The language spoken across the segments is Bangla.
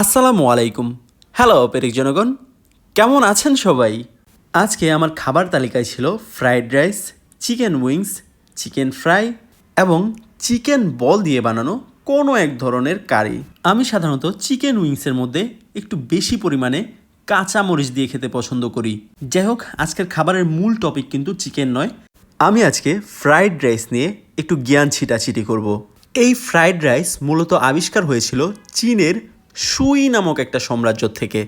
আসসালামু আলাইকুম। হ্যালো, পেরিক জনগণ। কেমন আছেন সবাই? আজকে আমার খাবার তালিকায় ছিল fried rice, chicken wings, chicken fry এবং চিকেন বল দিয়ে বানানো কোনো এক ধরনের কারি। আমি সাধারণত চিকেন উইংসের মধ্যে একটু বেশি পরিমাণে কাঁচা মরিচ দিয়ে খেতে পছন্দ করি। যাই হোক, আজকের খাবারের মূল টপিক কিন্তু চিকেন নয়। আমি আজকে ফ্রাইড রাইস নিয়ে একটু জ্ঞান ছিটাছিটি করব। এই ফ্রাইড রাইস মূলত আবিষ্কার হয়েছিল চীনের সুই নামক একটা সাম্রাজ্য থেকে।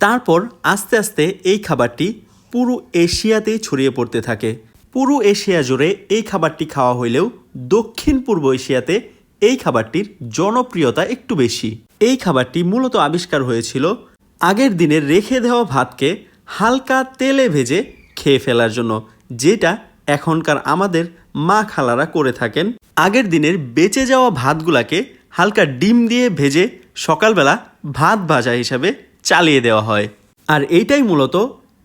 তারপর আস্তে আস্তে এই খাবারটি পুরো এশিয়াতেই ছড়িয়ে পড়তে থাকে। পুরো এশিয়া জুড়ে এই খাবারটি খাওয়া হইলেও দক্ষিণ পূর্ব এশিয়াতে এই খাবারটির জনপ্রিয়তা একটু বেশি। এই খাবারটি মূলত আবিষ্কার হয়েছিল আগের দিনে রেখে দেওয়া ভাতকে হালকা তেলে ভেজে খেয়ে ফেলার জন্য, যেটা এখনকার আমাদের মা খালারা করে থাকেন। আগের দিনের বেঁচে যাওয়া ভাতগুলাকে হালকা ডিম দিয়ে ভেজে সকালবেলা ভাত ভাজা হিসাবে চালিয়ে দেওয়া হয়। আর এইটাই মূলত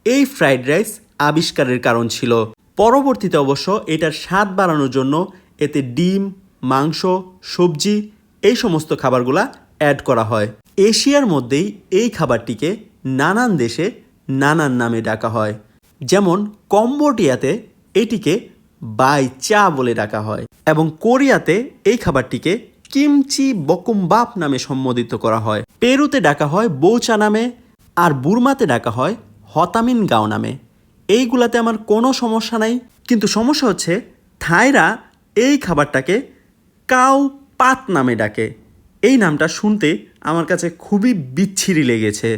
এই ফ্রাইড রাইস আবিষ্কারের কারণ ছিল। পরবর্তীতে অবশ্য এটার স্বাদ বাড়ানোর জন্য এতে ডিম, মাংস, সবজি এই সমস্ত খাবারগুলা অ্যাড করা হয়। এশিয়ার মধ্যেই এই খাবারটিকে নানান দেশে নানান নামে ডাকা হয়। যেমন কম্বোডিয়াতে এটিকে বাই চা বলে ডাকা হয় এবং কোরিয়াতে এই খাবারটিকে কিমচি বকুমবাপ নামে সম্বোধিত করা হয়। পেরুতে ডাকা হয় বৌচা নামে আর বুরমাতে ডাকা হয় হতামিন গাঁও নামে। এইগুলাতে আমার কোনো সমস্যা নাই, কিন্তু সমস্যা হচ্ছে থাইরা এই খাবারটাকে কাউ পাত নামে ডাকে। এই নামটা শুনতে আমার কাছে খুবই বিচ্ছিরি লেগেছে।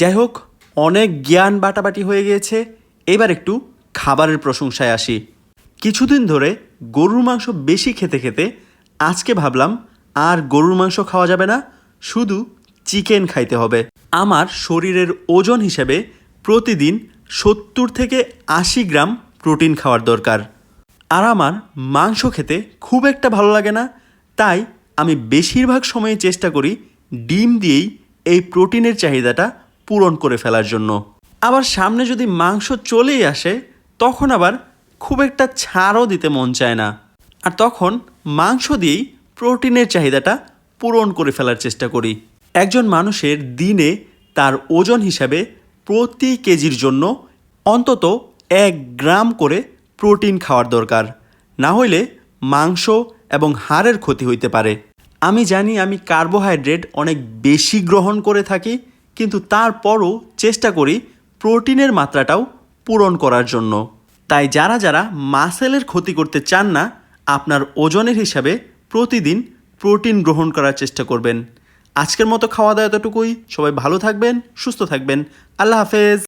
যাই হোক, অনেক জ্ঞান বাটাবাটি হয়ে গিয়েছে। এবার একটু খাবারের প্রশংসায় আসি। কিছুদিন ধরে গরুর মাংস বেশি খেতে খেতে আজকে ভাবলাম আর গরুর মাংস খাওয়া যাবে না, শুধু চিকেন খাইতে হবে। আমার শরীরের ওজন হিসেবে প্রতিদিন সত্তর থেকে আশি গ্রাম প্রোটিন খাওয়ার দরকার। আর আমার মাংস খেতে খুব একটা ভালো লাগে না, তাই আমি বেশিরভাগ সময়ে চেষ্টা করি ডিম দিয়েই এই প্রোটিনের চাহিদাটা পূরণ করে ফেলার জন্য। আবার সামনে যদি মাংস চলেই আসে, তখন আবার খুব একটা ছাড়ও দিতে মন চায় না। আর তখন মাংস দিয়েই প্রোটিনের চাহিদাটা পূরণ করে ফেলার চেষ্টা করি। একজন মানুষের দিনে তার ওজন হিসাবে প্রতি কেজির জন্য অন্তত এক গ্রাম করে প্রোটিন খাওয়ার দরকার। না হইলে মাংস এবং হাড়ের ক্ষতি হইতে পারে। আমি জানি আমি কার্বোহাইড্রেট অনেক বেশি গ্রহণ করে থাকি, কিন্তু তারপরও চেষ্টা করি প্রোটিনের মাত্রাটাও পূরণ করার জন্য। তাই যারা যারা মাসেলের ক্ষতি করতে চান না, আপনার ওজনের হিসাবে প্রতিদিন প্রোটিন গ্রহণ করার চেষ্টা করবেন। আজকের মতো খাওয়া দাওয়া এতটুকুই। সবাই ভালো থাকবেন, সুস্থ থাকবেন। আল্লাহ হাফেজ।